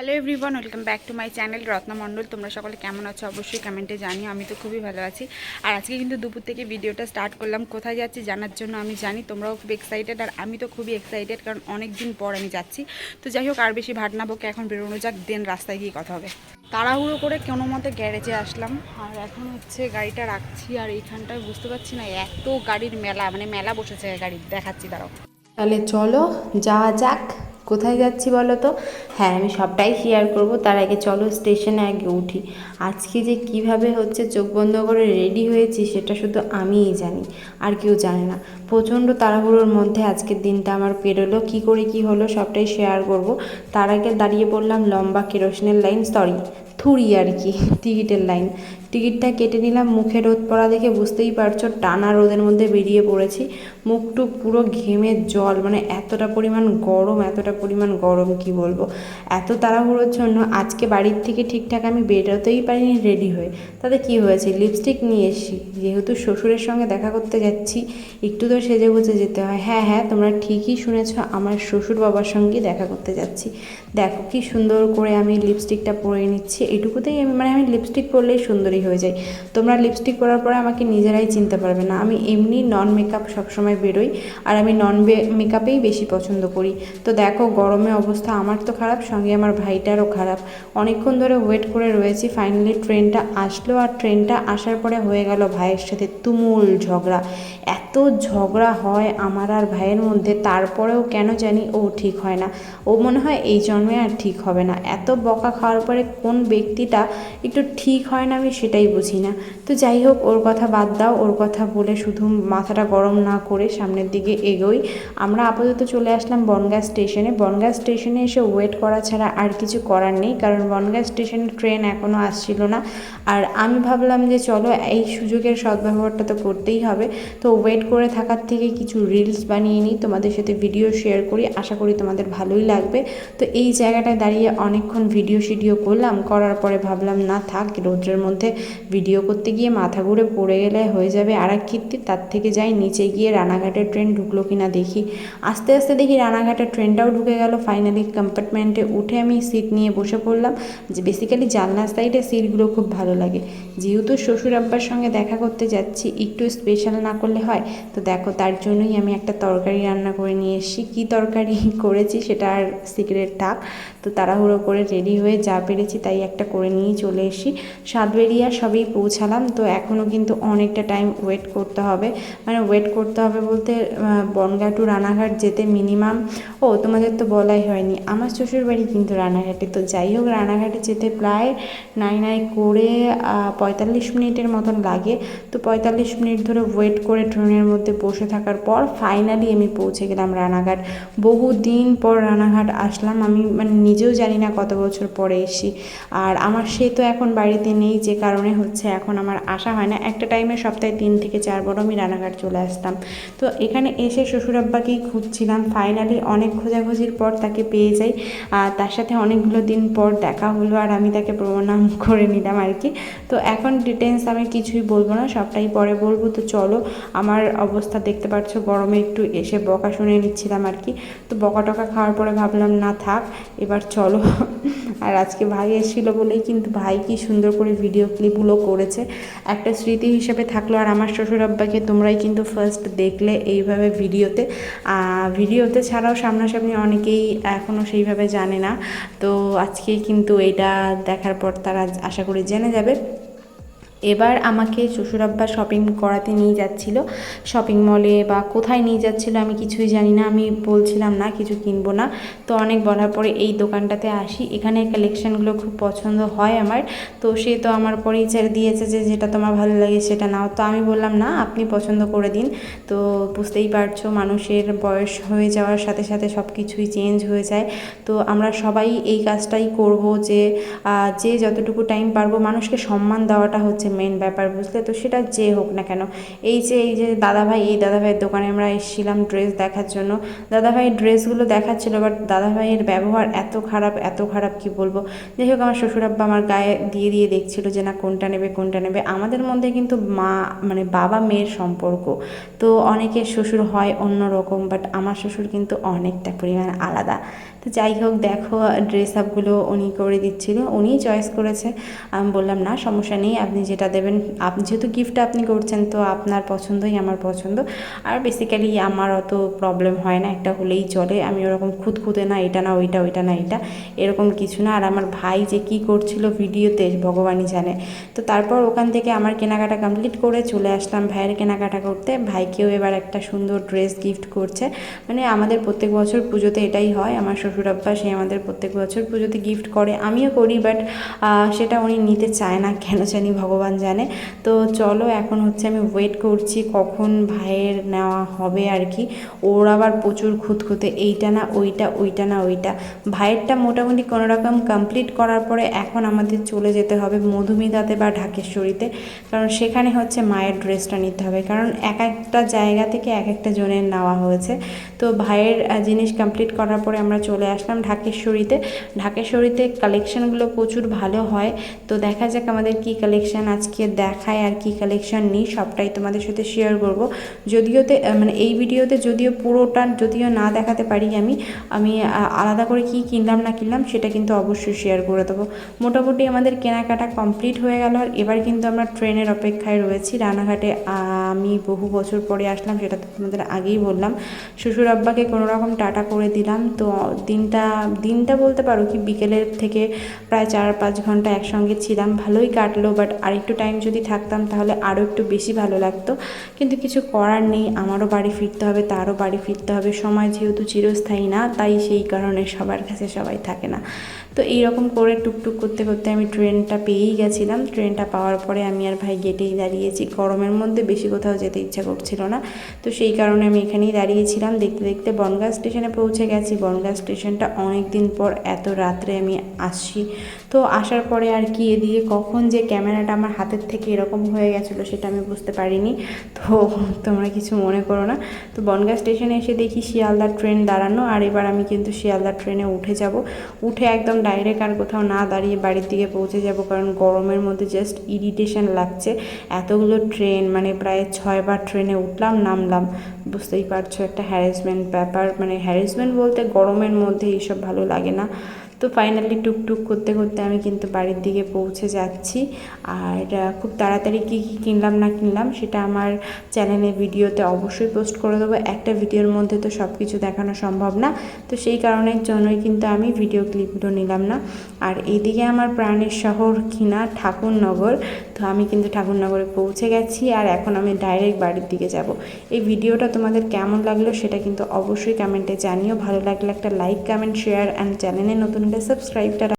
Hello everyone welcome back to my channel Ratna Mondal তোমরা সকলে কেমন আছো? অবশ্যই কমেন্টে জানিও, আমি তো খুবই ভালো আছি। আর আজকে কিন্তু দুপুর থেকে ভিডিওটা স্টার্ট করলাম, কোথায় যাচ্ছি জানার জন্য আমি জানি, তোমরাও খুব এক্সাইটেড আর আমি তো খুবই এক্সাইটেড কারণ অনেক দিন পর আমি যাচ্ছি। তো যাই হোক, আর বেশি ভাট না বকে, এখন বেরোনো যাক দেন রাস্তায় গিয়ে কথা হবে। তাড়াহুড়ো করে কোনো মতে গ্যারেজে আসলাম। আর এখন হচ্ছে গাড়িটা রাখছি, আর এইখানটায় বুঝতে পারছি না, এত গাড়ির মেলা মানে মেলা বসেছে গাড়ি দেখাচ্ছি, দাঁড়াও। তাহলে চলো, যাওয়া যাক। কোথায় যাচ্ছি বলো তো? হ্যাঁ আমি সবটাই শেয়ার করব। তার আগে চলো স্টেশনে আগে উঠি। আজকে যে কীভাবে হচ্ছে চোখ বন্ধ করে রেডি হয়েছি সেটা শুধু আমিই জানি, আর কেউ জানে না। প্রচণ্ড তাড়াহুড়োর মধ্যে আজকের দিনটা আমার পেরোলো। কি করে কি হলো সবটাই শেয়ার করব। তার আগে দাঁড়িয়ে পড়লাম লম্বা কেরোসিনের লাইন সরি থুরি আর কি, টিকিটের লাইন টিকিটটা কেটে নিলাম, মুখে রোদ পড়া দেখে বুঝতেই পারছ টানা রোদের মধ্যে বেরিয়ে পড়েছি। মুখটুক পুরো ঘেমে জল মানে এতটা পরিমাণ গরম, এতটা পরিমাণ গরম কি বলব? এত তাড়াহুড়োর জন্য আজকে বাড়ির থেকে ঠিকঠাক আমি বেরোতেই পারিনি রেডি হয়ে। তাতে কি হয়েছে? লিপস্টিক নিয়ে এসছি। যেহেতু শ্বশুরের সঙ্গে দেখা করতে যাচ্ছি, একটু তো সেজে গুজে যেতে হয়। হ্যাঁ হ্যাঁ তোমরা ঠিকই শুনেছ, আমার শ্বশুর বাবার সঙ্গে দেখা করতে যাচ্ছি। দেখো কি সুন্দর করে আমি লিপস্টিকটা পরে নিচ্ছি। এটুকুতেই আমি মানে আমি লিপস্টিক পরলেই সুন্দরী। হয়ে যাই তোমরা লিপস্টিক পরার পরে আমাকে নিজেরাই চিনতে পারবে না। আমি এমনি নন মেকআপ সবসময় বেরোই আর আমি নন মেকআপেই বেশি পছন্দ করি। তো দেখো, গরমে অবস্থা আমার তো খারাপ, সঙ্গে আমার ভাইটারও খারাপ। অনেকক্ষণ ধরে ওয়েট করে রয়েছি ফাইনালি ট্রেনটা আসলো আর ট্রেনটা আসার পরে হয়ে গেল ভাইয়ের সাথে তুমুল ঝগড়া। এত ঝগড়া হয় আমার আর ভাইয়ের মধ্যে, তারপরেও কেন জানি ও ঠিক হয় না। ও মনে হয় এই জন্মে আর ঠিক হবে না। এত বকা খাওয়ার পরে কোন ব্যক্তিটা একটু ঠিক হয় না আমি সেটাই বুঝি না। তো যাই হোক, ওর কথা বাদ দাও, ওর কথা বলে শুধু মাথাটা গরম না করে সামনের দিকে এগোই। আমরা আপাতত চলে আসলাম বনগাঁ স্টেশনে। বনগাঁ স্টেশনে এসে ওয়েট করা ছাড়া আর কিছু করার নেই, কারণ বনগাঁ স্টেশনে ট্রেন এখনও আসছিল না। আর আমি ভাবলাম যে চলো, এই সুযোগের সদ্ব্যবহারটা তো করতেই হবে। তো ওয়েট করে থাকার থেকে কিছু রিলস বানিয়ে নিই, তোমাদের সাথে ভিডিও শেয়ার করি। আশা করি তোমাদের ভালোই লাগবে। তো এই জায়গাটায় দাঁড়িয়ে অনেকক্ষণ ভিডিও শিডিও করলাম। করার পরে ভাবলাম, না থাক, রৌদ্রের মধ্যে ভিডিও করতে গিয়ে মাথা ঘুরে পড়ে গেলে হয়ে যাবে আর এক কীর্তি তার থেকে যাই নিচে গিয়ে রানাঘাটের ট্রেন ঢুকলো কি না দেখি। আস্তে আস্তে দেখি রানাঘাটের ট্রেনটাও ঢুকে গেল। ফাইনালি কম্পার্টমেন্টে উঠে আমি সিট নিয়ে বসে পড়লাম। যে বেসিক্যালি জানলার সাইডে সিটগুলো খুব ভালো লাগে। যেহেতু শ্বশুর আব্বার সঙ্গে দেখা করতে যাচ্ছি, একটু স্পেশাল না করলে হয়। তো দেখো, তার জন্যই আমি একটা তরকারি রান্না করে নিয়ে এসেছি। কী তরকারি করেছি সেটা আর সিক্রেট থাক। তো তাড়াহুড়ো করে রেডি হয়ে যা পেরেছি তাই একটা করে নিয়েই চলে এসেছি। সাতবেরিয়া সবই পৌঁছালাম। তো এখনও কিন্তু অনেকটা টাইম ওয়েট করতে হবে। মানে ওয়েট করতে হবে বলতে বনগাঁ টু রানাঘাট যেতে মিনিমাম ও, তোমাদের তো বলাই হয়নি। আমার শ্বশুর বাড়ি কিন্তু রানাঘাটে। তো যাই হোক, রানাঘাটে যেতে প্রায় নাই নাই করে পঁয়তাল্লিশ মিনিটের মতন লাগে। তো পঁয়তাল্লিশ মিনিট ধরে ওয়েট করে ট্রেনের মধ্যে বসে থাকার পর ফাইনালি আমি পৌঁছে গেলাম রানাঘাট। বহু দিন পর রানাঘাট আসলাম। আমি মানে নিজেও জানি না কত বছর পরে এসি আর আমার সে তো এখন বাড়িতে নেই, যে কারণে হচ্ছে এখন আমার আসা হয় না। একটা টাইমে সপ্তাহে তিন থেকে চার বড় আমি রানাঘাট চলে আসতাম। তো এখানে এসে শ্বশুরাব্বাকেই খুঁজছিলাম। ফাইনালি অনেক খোঁজাখুঁজির পর তাকে পেয়ে যাই। আর তার সাথে অনেকগুলো দিন পর দেখা হলো আর আমি তাকে প্রণাম করে নিলাম আর কি। তো এখন ডিটেলস আমি কিছুই বলব না, সবটাই পরে বলব। তো চলো, আমার অবস্থা দেখতে পাচ্ছ, গরমে একটু এসে বকা শুনে নিচ্ছিলাম আর কি। তো বকা টকা খাওয়ার পরে ভাবলাম, না থাক, এবার চলো। আর আজকে ভাই এসেছিল বলেই কিন্তু ভাই কি সুন্দর করে ভিডিও ক্লিপগুলো করেছে। একটা স্মৃতি হিসেবে থাকল আর আমার শ্বশুর আব্বাকে তোমরাই কিন্তু ফার্স্ট দেখলে এইভাবে ভিডিওতে ভিডিওতে ছাড়াও সামনাসামনি অনেকেই এখনও সেইভাবে জানে না। তো আজকে কিন্তু এটা দেখার পর তারা আশা করি জেনে যাবে। এবার আমাকে শ্বশুরাব্বা শপিং করাতে নিয়ে যাচ্ছিল। শপিং মলে বা কোথায় নিয়ে যাচ্ছিল আমি কিছুই জানি না, আমি বলছিলাম, না, কিছু কিনবো না। তো অনেক বলার পরে এই দোকানটাতে আসি। এখানে কালেকশানগুলো খুব পছন্দ হয় আমার। তো সে তো আমার পরিচয় দিয়েছে যে, যেটা তোমার ভালো লাগে সেটা নাও। তো আমি বললাম, না, আপনি পছন্দ করে দিন। তো বুঝতেই পারছ, মানুষের বয়স হয়ে যাওয়ার সাথে সাথে সব কিছুই চেঞ্জ হয়ে যায়। তো আমরা সবাই এই কাজটাই করব যে যে যতটুকু টাইম পারব মানুষকে সম্মান দেওয়াটা হচ্ছে মেন ব্যাপার, বুঝলে? তো সেটা যে হোক না কেন। এই যে এই যে দাদাভাই, এই দাদাভাইয়ের দোকানে আমরা এসেছিলাম ড্রেস দেখার জন্য। দাদাভাইয়ের ড্রেসগুলো দেখাচ্ছিল বাট দাদাভাইয়ের ব্যবহার এত খারাপ এত খারাপ কি বলব? যাই হোক, আমার শ্বশুরাব্বা আমার গায়ে দিয়ে দিয়ে দেখছিল যে না, কোনটা নেবে কোনটা নেবে। আমাদের মধ্যে কিন্তু মা মানে বাবা, মেয়ের সম্পর্ক। তো অনেকের শ্বশুর হয় অন্য রকম বাট আমার শ্বশুর কিন্তু অনেকটা পরিমাণ আলাদা। যাই হোক, দেখো ড্রেস আপগুলো উনি করে দিচ্ছিল। উনিই চয়েস করেছে। আমি বললাম, না, সমস্যা নেই, আপনি যেটা দেবেন আপনি যেহেতু গিফট আপনি করছেন, তো আপনার পছন্দই আমার পছন্দ। আর বেসিক্যালি আমার অত প্রবলেম হয় না, একটা হলেই চলে। আমি ওরকম খুঁতখুঁতে না, এটা না, ওইটা ওইটা না, এটা, এরকম কিছু না। আর আমার ভাই যে কি করছিল ভিডিওতে, ভগবানই জানে। তো তারপর ওখান থেকে আমার কেনাকাটা কমপ্লিট করে চলে আসলাম ভাইয়ের কেনাকাটা করতে। ভাইকেও এবার একটা সুন্দর ড্রেস গিফট করছে। মানে আমাদের প্রত্যেক বছর পুজোতে এটাই হয়। আমার শ্বশুর আব্বা সে আমাদের প্রত্যেক বছর পুজোতে গিফট করে। আমিও করি বাট সেটা উনি নিতে চায় না, কেন জানি ভগবান জানে। তো চলো, এখন হচ্ছে আমি ওয়েট করছি কখন ভাইয়ের নেওয়া হবে আর কি। ওর আবার প্রচুর খুঁতখুঁতে, এইটা না, ওইটা ওইটা না, ওইটা। ভাইয়েরটা মোটামুটি কোনোরকম কমপ্লিট করার পরে এখন আমাদের চলে যেতে হবে মধুমিতাতে বা ঢাকেশ্বরীতে। কারণ সেখানে হচ্ছে মায়ের ড্রেসটা নিতে হবে। কারণ এক একটা জায়গা থেকে এক একটা জনের নেওয়া হয়েছে। তো ভাইয়ের জিনিস কমপ্লিট করার পরে আমরা চলে আসলাম ঢাকেশ্বরীতে ঢাকেশ্বরীতে কালেকশানগুলো প্রচুর ভালো হয়। তো দেখা যাক আমাদের কি কালেকশান আজকে দেখায় আর কি কালেকশন নিই, সবটাই তোমাদের সাথে শেয়ার করব। যদিওতে মানে এই ভিডিওতে যদিও পুরোটা যদিও না দেখাতে পারি আমি আমি আলাদা করে কি কিনলাম না কিনলাম সেটা কিন্তু অবশ্যই শেয়ার করে দেবো। মোটামুটি আমাদের কেনাকাটা কমপ্লিট হয়ে গেল আর এবার কিন্তু আমরা ট্রেনের অপেক্ষায় রয়েছি, রানাঘাটে আমি বহু বছর পরে আসলাম, সেটা তো তোমাদের আগেই বললাম। শ্বশুর আব্বাকে কোনো রকম টাটা করে দিলাম। তো দিনটা দিনটা বলতে পারো কি, বিকেলের থেকে প্রায় চার পাঁচ ঘণ্টা একসঙ্গে ছিলাম। ভালোই কাটলো বাট আরেকটু টাইম যদি থাকতাম, তাহলে আরও একটু বেশি ভালো লাগতো। কিন্তু কিছু করার নেই, আমারও বাড়ি ফিরতে হবে, তারও বাড়ি ফিরতে হবে। সময় যেহেতু চিরস্থায়ী না, তাই সেই কারণে সবার কাছে সবাই থাকে না। তো এইরকম করে টুকটুক করতে করতে আমি ট্রেনটা পেয়েই গেছিলাম। ট্রেনটা পাওয়ার পরে আমি আর ভাই গেটেই দাঁড়িয়েছি। গরমের মধ্যে বেশি কোথাও যেতে ইচ্ছা করছিল না। তো সেই কারণে আমি এখানেই দাঁড়িয়েছিলাম। দেখতে দেখতে বনগাঁ স্টেশনে পৌঁছে গেছি। বনগাঁ স্টেশনটা অনেক দিন পর এত রাত্রে আমি আসছি। তো আসার পরে আর কি এদিকে কখন যে ক্যামেরাটা আমার হাতের থেকে এরকম হয়ে গেছিল সেটা আমি বুঝতে পারিনি। তো তোমরা কিছু মনে করো না। তো বনগাঁ স্টেশনে এসে দেখি শিয়ালদা ট্রেন দাঁড়ানো। আর এবার আমি কিন্তু শিয়ালদা ট্রেনে উঠে যাব। উঠে একদম ডাইরেক্ট আর কোথাও না দাঁড়িয়ে বাড়ির দিকে পৌঁছে যাব, কারণ গরমের মধ্যে জাস্ট ইরিটেশন লাগছে। এতগুলো ট্রেন মানে প্রায় ছয়বার ট্রেনে উঠলাম, নামলাম। বুঝতেই পারছ, একটা হ্যারাসমেন্ট ব্যাপার। মানে হ্যারাসমেন্ট বলতে গরমের মধ্যে এইসব ভালো লাগে না। তো ফাইনালি টুকটুক করতে করতে আমি কিন্তু বাড়ির দিকে পৌঁছে যাচ্ছি। আর খুব তাড়াতাড়ি কী কী কিনলাম না কিনলাম সেটা আমার চ্যানেলে ভিডিওতে অবশ্যই পোস্ট করে দেবো। একটা ভিডিওর মধ্যে তো সব কিছু দেখানো সম্ভব না। তো সেই কারণের জন্যই কিন্তু আমি ভিডিও ক্লিপগুলো নিলাম না। আর এইদিকে আমার প্রাণের শহর কিনা ঠাকুরনগর। তো আমি কিন্তু ঠাকুরনগরে পৌঁছে গেছি আর এখন আমি ডাইরেক্ট বাড়ির দিকে যাব। এই ভিডিওটা তোমাদের কেমন লাগল সেটা কিন্তু অবশ্যই কমেন্টে জানিও। ভালো লাগলে একটা লাইক কমেন্ট শেয়ার অ্যান্ড চ্যানেলে নতুন হলে সাবস্ক্রাইবটা